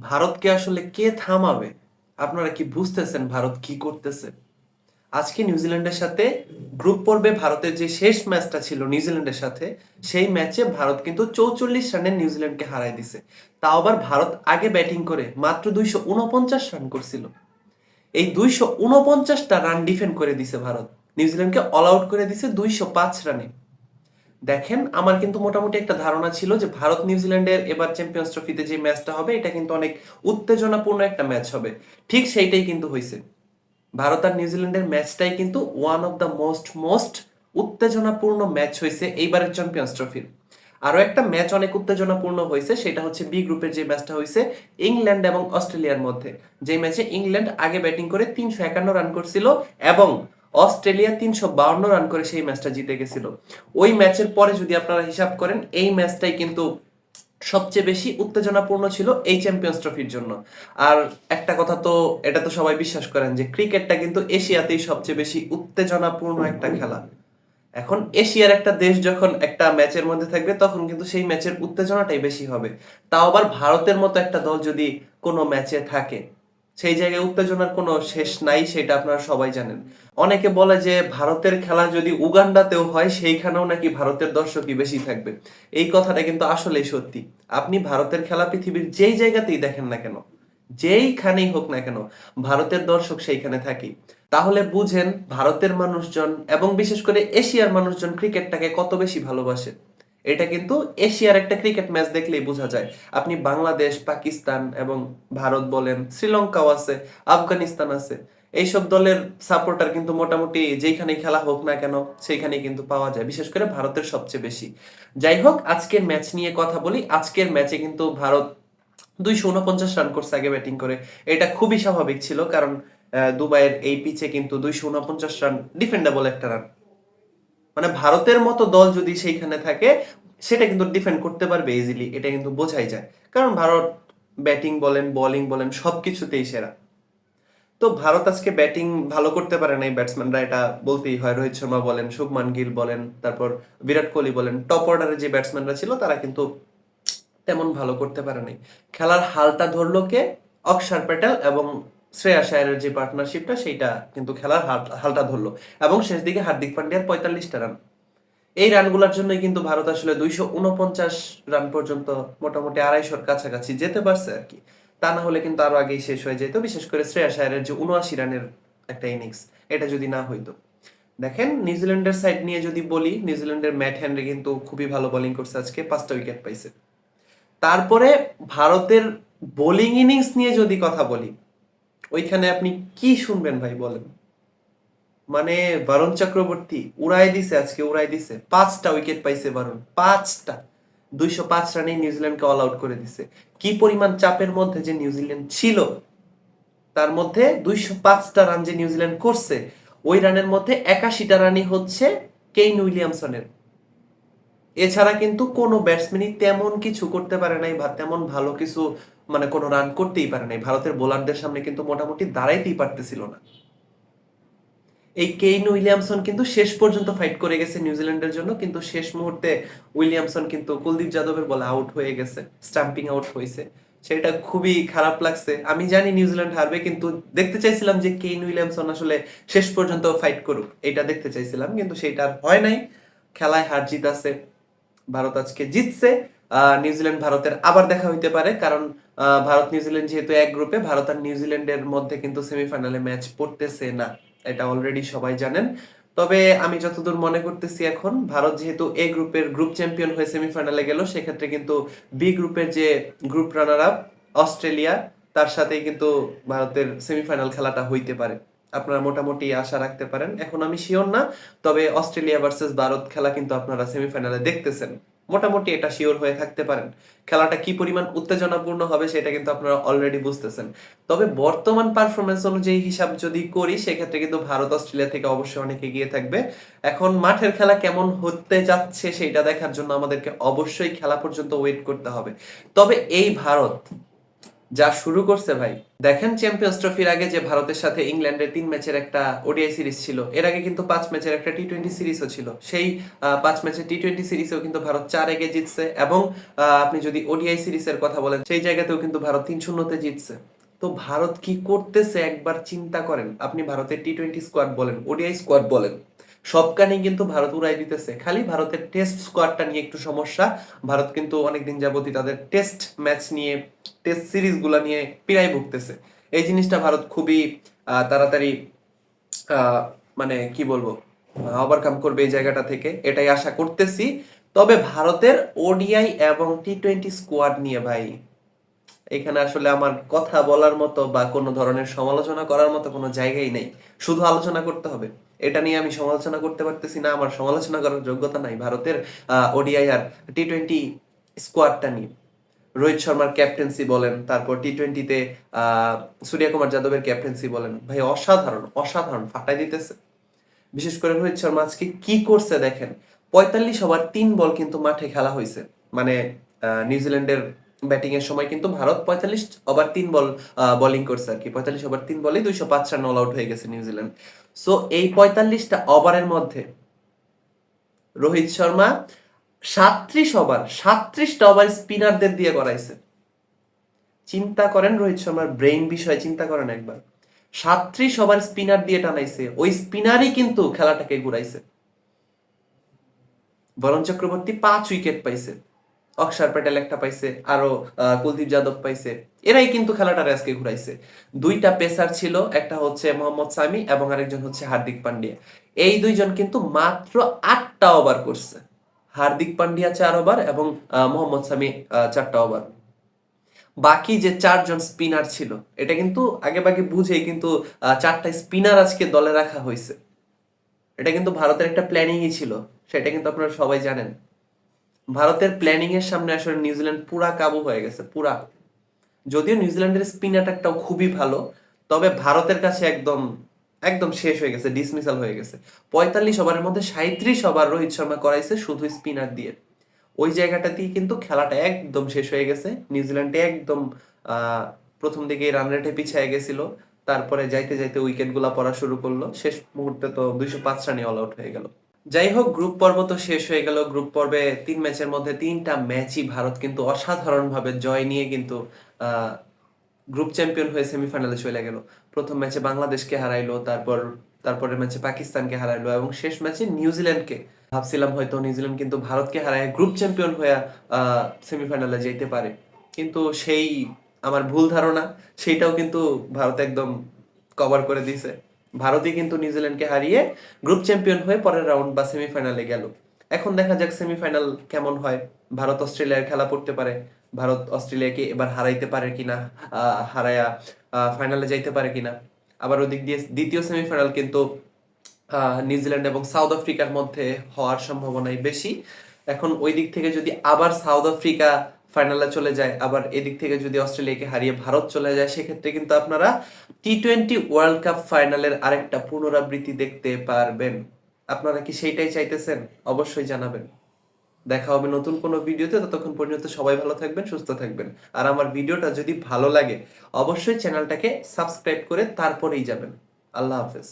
ভারতকে আসলে কে থামাবে? আপনারা কি বুঝতেছেন ভারত কি করতেছে? আজকে নিউজিল্যান্ডের সাথে গ্রুপ পর্বে ভারতের যে শেষ ম্যাচটা ছিল নিউজিল্যান্ডের সাথে, সেই ম্যাচে ভারত কিন্তু চৌচল্লিশ রানে নিউজিল্যান্ডকে হারাই দিছে। তাও আবার ভারত আগে ব্যাটিং করে মাত্র দুইশো উনপঞ্চাশ রান করছিল। এই দুইশো উনপঞ্চাশটা রান ডিফেন্ড করে দিছে ভারত। নিউজিল্যান্ডকে অল আউট করে দিছে দুইশো পাঁচ রানে দেখেন, আমার কিন্তু মোটামুটি একটা ধারণা ছিল যে ভারত নিউজিল্যান্ডের এবার চ্যাম্পিয়ন্স ট্রফিতে যে ম্যাচটা হবে, এটা কিন্তু অনেক উত্তেজনাপূর্ণ একটা ম্যাচ হবে। ঠিক সেইটাই কিন্তু হয়েছে ভারত আর নিউজিল্যান্ডের ম্যাচটাই কিন্তু one of the most most উত্তেজনাপূর্ণ ম্যাচ হয়েছে এইবারের চ্যাম্পিয়ন্স ট্রফির আরও একটা ম্যাচ অনেক উত্তেজনাপূর্ণ হয়েছে সেটা হচ্ছে বি গ্রুপের যে ম্যাচটা হয়েছে ইংল্যান্ড এবং অস্ট্রেলিয়ার মধ্যে। যে ম্যাচে ইংল্যান্ড আগে ব্যাটিং করে তিনশো একান্ন রান করছিল এবং অস্ট্রেলিয়া তিনশো বাউন্ন রান করে সেই ম্যাচটা জিতে গেছিল। ওই ম্যাচের পরে যদি আপনারা হিসাব করেন, এই ম্যাচটাই কিন্তু সবচেয়ে বেশি উত্তেজনাপূর্ণ ছিল এই চ্যাম্পিয়ন্স ট্রফির জন্য। আর একটা কথা তো, এটা তো সবাই বিশ্বাস করেন যে ক্রিকেটটা কিন্তু এশিয়াতেই সবচেয়ে বেশি উত্তেজনাপূর্ণ একটা খেলা। এখন এশিয়ার একটা দেশ যখন একটা ম্যাচের মধ্যে থাকবে, তখন কিন্তু সেই ম্যাচের উত্তেজনাটাই বেশি হবে। তাও আবার ভারতের মতো একটা দল যদি কোনো ম্যাচে থাকে সেই জায়গায় উত্তেজনার কোনো শেষ নাই, সেটা আপনারা সবাই জানেন। অনেকে বলে যে ভারতের খেলা যদি উগান্ডাতেও হয়, সেইখানেও নাকি ভারতের দর্শকই বেশি থাকবে। এই কথাটা কিন্তু আসলেই সত্যি। আপনি ভারতের খেলা পৃথিবীর যেই জায়গাতেই দেখেন না কেন, যেইখানেই হোক না কেন, ভারতের দর্শক সেইখানে থাকি। তাহলে বুঝেন, ভারতের মানুষজন এবং বিশেষ করে এশিয়ার মানুষজন ক্রিকেটটাকে কত বেশি ভালোবাসে। এটা কিন্তু এশিয়ার একটা ক্রিকেট ম্যাচ দেখলেই বোঝা যায়। আপনি বাংলাদেশ, পাকিস্তান এবং ভারত বলেন, শ্রীলঙ্কাও আছে, আফগানিস্তান আছে, এইসব দলের সাপোর্টার কিন্তু মোটামুটি যেখানে খেলা হোক না কেন সেইখানে কিন্তু পাওয়া যায়, বিশেষ করে ভারতের সবচেয়ে বেশি। যাই হোক, আজকের ম্যাচ নিয়ে কথা বলি। আজকের ম্যাচে কিন্তু ভারত দুইশো উনপঞ্চাশ রান করছে আগে ব্যাটিং করে। এটা খুবই স্বাভাবিক ছিল, কারণ দুবাইয়ের এই পিচে কিন্তু দুইশো উনপঞ্চাশ রান ডিফেন্ডেবল একটা রান মানে ভারতের মতো দল যদি সেইখানে থাকে, সেটা কিন্তু ডিফেন্ড করতে পারবে ইজিলি এটা কিন্তু বোঝাই যায়। কারণ ভারত ব্যাটিং বলেন বোলিং বলেন সব কিছুতেই সেরা। তো ভারত আজকে ব্যাটিং ভালো করতে পারে নাই ব্যাটসম্যানরা এটা বলতেই হয়। রোহিত শর্মা বলেন, শুভমান গিল বলেন, তারপর বিরাট কোহলি বলেন টপ অর্ডারে যে ব্যাটসম্যানরা ছিল, তারা কিন্তু তেমন ভালো করতে পারে নাই। খেলার হালটা ধরলো কে? অক্ষর প্যাটেল এবং শ্রেয়া শায়ারের যে পার্টনারশিপটা সেইটা কিন্তু খেলার হাল- হালটা ধরলো। এবং শেষ দিকে হার্দিক পান্ডিয়ার পঁয়তাল্লিশটা রান এই রানগুলোর জন্যই কিন্তু ভারত আসলে দুইশো উনপঞ্চাশ রান পর্যন্ত মোটামুটি আড়াইশোর কাছাকাছি যেতে পারছে আর কি। তা না হলে কিন্তু আরও আগেই শেষ হয়ে যেত, বিশেষ করে শ্রেয়া শায়ারের যে উনআশি রানের একটা ইনিংস এটা যদি না হইতো। দেখেন, নিউজিল্যান্ডের সাইড নিয়ে যদি বলি, নিউজিল্যান্ডের ম্যাট হ্যান্ডে কিন্তু খুবই ভালো বোলিং করছে আজকে, পাঁচটা উইকেট পাইছে। তারপরে ভারতের বোলিং ইনিংস নিয়ে যদি কথা বলি ওইখানে আপনি কি শুনবেন ভাই বলেন? মানে বরুণ চক্রবর্তী উড়াই দিছে আজকে, উড়াই দিছে। পাঁচটা উইকেট পাইছে বরুণ, পাঁচটা। দুইশো পাঁচ রানে নিউজিল্যান্ডকে অল আউট করে দিছে। কি পরিমাণ চাপের মধ্যে যে নিউজিল্যান্ড ছিল, তার মধ্যে দুইশো পাঁচটা রান যে নিউজিল্যান্ড করছে, ওই রানের মধ্যে একাশিটা রানই হচ্ছে কেইন উইলিয়ামসনের। এছাড়া কিন্তু কোনো ব্যাটসম্যানই তেমন কিছু করতে পারে নাই বা তেমন ভালো কিছু মানে কোনো রান করতেই পারে নাই। ভারতের বোলারদের সামনে কিন্তু মোটামুটি দাঁড়াইতেই পারতেছিল না। এই কেইন উইলিয়ামসন কিন্তু শেষ পর্যন্ত ফাইট করে গেছে নিউজিল্যান্ডের জন্য, কিন্তু শেষ মুহূর্তে উইলিয়ামসন কিন্তু কুলদীপ যাদবের বলে আউট হয়ে গেছে স্টাম্পিং আউট হয়েছে। সেটা খুবই খারাপ লাগছে। আমি জানি নিউজিল্যান্ড হারবে, কিন্তু দেখতে চাইছিলাম যে কেইন উইলিয়ামসন আসলে শেষ পর্যন্ত ফাইট করুক। এটা দেখতে চাইছিলাম, কিন্তু সেটা হয় নাই। খেলায় হার জিত আছে, ভারত আজকে জিতছে। নিউজিল্যান্ড ভারতের আবার দেখা হইতে পারে, কারণ ভারত নিউজিল্যান্ড যেহেতু এক গ্রুপে, ভারত আর নিউজিল্যান্ডের মধ্যে কিন্তু সেমিফাইনালে ম্যাচ পড়তেছে না, এটা অলরেডি সবাই জানেন। তবে আমি যতদূর মনে করতেছি এখন, ভারত যেহেতু এ গ্রুপের গ্রুপ চ্যাম্পিয়ন হয়ে সেমিফাইনালে গেল, সেক্ষেত্রে কিন্তু বি গ্রুপের যে গ্রুপ রানার আপ অস্ট্রেলিয়া, তার সাথেই কিন্তু ভারতের সেমিফাইনাল খেলাটা হইতে পারে। আপনারা মোটামুটি আশা রাখতে পারেন। এখন আমি শিওর না, তবে অস্ট্রেলিয়া ভার্সেস ভারত খেলা কিন্তু আপনারা সেমিফাইনালে দেখতেছেন। মোটামুটি এটা শিওর হয়ে থাকতে পারেন। খেলাটা কি পরিমাণ উত্তেজনাপূর্ণ হবে সেটা কিন্তু আপনারা অলরেডি বুঝতেছেন। তবে বর্তমান পারফরমেন্স অনুযায়ী হিসাব যদি করি, সেক্ষেত্রে কিন্তু ভারত অস্ট্রেলিয়া থেকে অবশ্যই অনেক এগিয়ে থাকবে। এখন মাঠের খেলা কেমন হতে যাচ্ছে সেটা দেখার জন্য আমাদেরকে অবশ্যই খেলা পর্যন্ত ওয়েট করতে হবে। তবে এই ভারত যা শুরু করছে ভাই। দেখেন চ্যাম্পিয়ন্স ট্রফির আগে যে ভারতের সাথে ইংল্যান্ডের তিন ম্যাচের একটা ওডিআই সিরিজ ছিল। এর আগে কিন্তু পাঁচ ম্যাচের একটা টি টোয়েন্টি সিরিজও ছিল। সেই পাঁচ ম্যাচের টি টোয়েন্টি সিরিজেও কিন্তু ভারত চার এগে জিতছে এবং আপনি যদি ওডিআই সিরিজের কথা বলেন, সেই জায়গাতেও কিন্তু ভারত তিন শূন্যতে জিতছে। তো ভারত কি করতেছে একবার চিন্তা করেন। আপনি ভারতের টি টোয়েন্টি স্কোয়াড বলেন ওডিআই স্কোয়াড বলেন। সবখানেই কিন্তু ভারত উড়াই দিতেছে। খালি ভারতের টেস্ট স্কোয়াডটা নিয়ে একটু সমস্যা। ভারত কিন্তু অনেকদিন যাবতই তাদের টেস্ট ম্যাচ নিয়ে টেস্ট সিরিজগুলো নিয়ে পিড়াই ভুগতেছে। এই জিনিসটা ভারত খুবই তাড়াতাড়ি মানে কি বলব ওভারকাম করবে এই জায়গাটা থেকে। এটাই আশা করতেছি। তবে ভারতের ওডিআই এবং টি টোয়েন্টি স্কোয়াড নিয়ে ভাই, এখানে আসলে আমার কথা বলার মতো বা কোনো ধরনের সমালোচনা করার মতো কোনো জায়গাই নেই। শুধু আলোচনা করতে হবে। এটা নিয়ে আমি সমালোচনা করতে পারতেছি না, আমার সমালোচনা করার যোগ্যতা নাই। ভারতের ওডিআই আর টি টোয়েন্টি স্কোয়াডটা নিয়ে। রোহিত শর্মার ক্যাপ্টেন্সি বলেন, তারপর টি টোয়েন্টিতে সূর্য কুমার যাদবের ক্যাপ্টেন্সি বলেন। ভাই, অসাধারণ অসাধারণ, ফাটাই দিতেছে। বিশেষ করে রোহিত শর্মা আজকে কি করছে দেখেন, পঁয়তাল্লিশ ওভার তিন বল কিন্তু মাঠে খেলা হয়েছে মানে নিউজিল্যান্ডের ব্যাটিং এর সময় কিন্তু ভারত পঁয়তাল্লিশ ওভার তিন বল বোলিং করছে আর কি। পঁয়তাল্লিশ ওভার তিন বলে দুইশো পাঁচ রান অল আউট হয়ে গেছে নিউজিল্যান্ড সো এই পঁয়তাল্লিশটা ওভারের মধ্যে রোহিত শর্মা সাত্রিশ ওভার সাত্রিশটা ওভার স্পিনারদের দিয়ে করাইছে চিন্তা করেন রোহিত শর্মার ব্রেইন বিষয়ে, চিন্তা করেন একবার। সাত্রিশ ওভার স্পিনার দিয়ে টানাইছে, ওই স্পিনারই কিন্তু খেলাটাকে ঘুরাইছে। বরণ চক্রবর্তী পাঁচ উইকেট পাইছে। অক্ষর প্যাটেল একটা পাইছে, আরও কুলদীপ যাদব পাইছে। এরাই কিন্তু খেলাটা আজকে ঘুরাইছে। দুইটা পেসার ছিল, একটা হচ্ছে মোহাম্মদ সামি এবং আরেকজন হচ্ছে হার্দিক পান্ডিয়া। এই দুইজন কিন্তু মাত্র আটটা ওভার করছে। হার্দিক পান্ডিয়া চার ওভার এবং মোহাম্মদ সামি চারটা ওভার। বাকি যে চারজন স্পিনার ছিল, এটা কিন্তু আগে বাগে বুঝেই কিন্তু চারটা স্পিনার আজকে দলে রাখা হয়েছে এটা কিন্তু ভারতের একটা প্ল্যানিংই ছিল, সেটা কিন্তু আপনারা সবাই জানেন। ভারতের প্ল্যানিং এর সামনে আসলে নিউজিল্যান্ড পুরা কাবু হয়ে গেছে, পুরা। যদিও নিউজিল্যান্ডের স্পিন অ্যাটাকটাও খুবই ভালো, তবে ভারতের কাছে একদম একদম শেষ হয়ে গেছে ডিসমিসাল হয়ে গেছে। পঁয়তাল্লিশ ওভারের মধ্যে সাঁত্রিশ ওভার রোহিত শর্মা করাইছে শুধু স্পিনার দিয়ে। ওই জায়গাটাতেই কিন্তু খেলাটা একদম শেষ হয়ে গেছে। নিউজিল্যান্ডে একদম প্রথম দিকে রান রেটে পিছিয়ে গেছিল, তারপরে যাইতে যাইতে উইকেটগুলা পড়া শুরু করল। শেষ মুহূর্তে তো দুইশো পাঁচ রানে অল আউট হয়ে গেল। যাই হোক গ্রুপ পর্ব তো শেষ হয়ে গেল। গ্রুপ পর্বে তিন ম্যাচের মধ্যে তিনটা ম্যাচই ভারত কিন্তু অসাধারণ ভাবে জয় নিয়ে কিন্তু গ্রুপ চ্যাম্পিয়ন হয়ে সেমিফাইনালে চলে গেল। প্রথম ম্যাচে বাংলাদেশকে হারাইলো, তারপর, তারপরের ম্যাচে পাকিস্তানকে হারাইলো এবং শেষ ম্যাচে নিউজিল্যান্ডকে। ভাবছিলাম হয়তো নিউজিল্যান্ড কিন্তু ভারতকে হারায়, গ্রুপ চ্যাম্পিয়ন হয়ে সেমিফাইনালে যেতে পারে। কিন্তু সেই আমার ভুল ধারণা, সেইটাও কিন্তু ভারত একদম কভার করে দিয়েছে। ভারতই কিন্তু নিউজিল্যান্ডকে হারিয়ে গ্রুপ চ্যাম্পিয়ন হয়ে পরের রাউন্ড বা সেমিফাইনালে গেল। এখন দেখা যাক সেমিফাইনাল কেমন হয়। ভারত অস্ট্রেলিয়ার খেলা পড়তে পারে। ভারত অস্ট্রেলিয়াকে এবার হারাইতে পারে কিনা হারায়া ফাইনালে যাইতে পারে কিনা। আবার ওদিক দিয়ে দ্বিতীয় সেমিফাইনাল কিন্তু নিউজিল্যান্ড এবং সাউথ আফ্রিকার মধ্যে হওয়ার সম্ভাবনাই বেশি। এখন ওই দিক থেকে যদি আবার সাউথ আফ্রিকা ফাইনালে চলে যায়। আবার এদিক থেকে যদি অস্ট্রেলিয়াকে হারিয়ে ভারত চলে যায়, সেক্ষেত্রে কিন্তু আপনারা টি টোয়েন্টি ওয়ার্ল্ড কাপ ফাইনালের আরেকটা পুনরাবৃত্তি দেখতে পারবেন। আপনারা কি সেইটাই চাইতেছেন? অবশ্যই জানাবেন। দেখা হবে নতুন কোনো ভিডিওতে। ততক্ষণ পর্যন্ত সবাই ভালো থাকবেন, সুস্থ থাকবেন। আর আমার ভিডিওটা যদি ভালো লাগে, অবশ্যই চ্যানেলটাকে সাবস্ক্রাইব করে তারপরেই যাবেন। আল্লাহ হাফেজ।